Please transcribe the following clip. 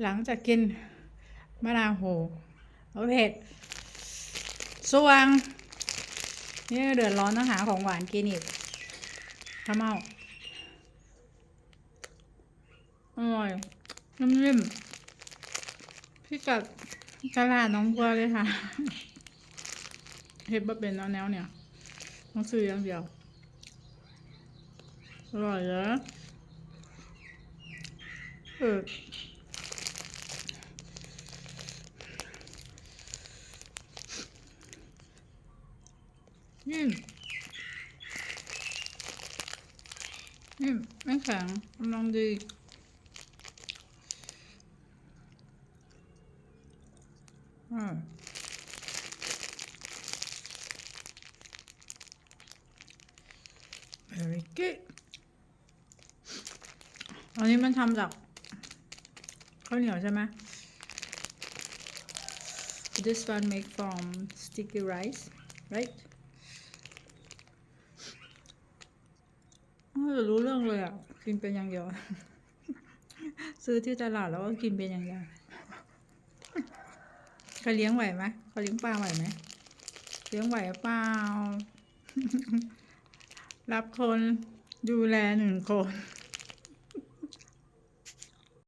หลังจากกินมะนาวโหเอาเผ็ดสว่างนี่เดือดร้อนต้องหาของหวานกินอีกข้าวเมาอร่อยน้ำจิ้มพี่กัดตลาดน้องบัวเลยค่ะเฮ็ดบะเป็นแล้วแนวเนี่ยต้องซื้ออย่างเดียวอร่อยเหรอเออ นิ่มนิ่มไม่แข็งกำลังดีอ่า very good อันนี้มันทำจากข้าวเหนียวใช่ไหม This one make from sticky rice right อ๋อรู้เรื่องเลยอะ กินเป็นอย่างเดียว ซื้อที่ตลาดแล้วก็กินเป็นอย่างเดียวเขาเลี้ยงไหวไหมเขาเลี้ยงปลาไหวไหมเลี้ยงไหวเปล่า รับคนดูแลหนึ่งคน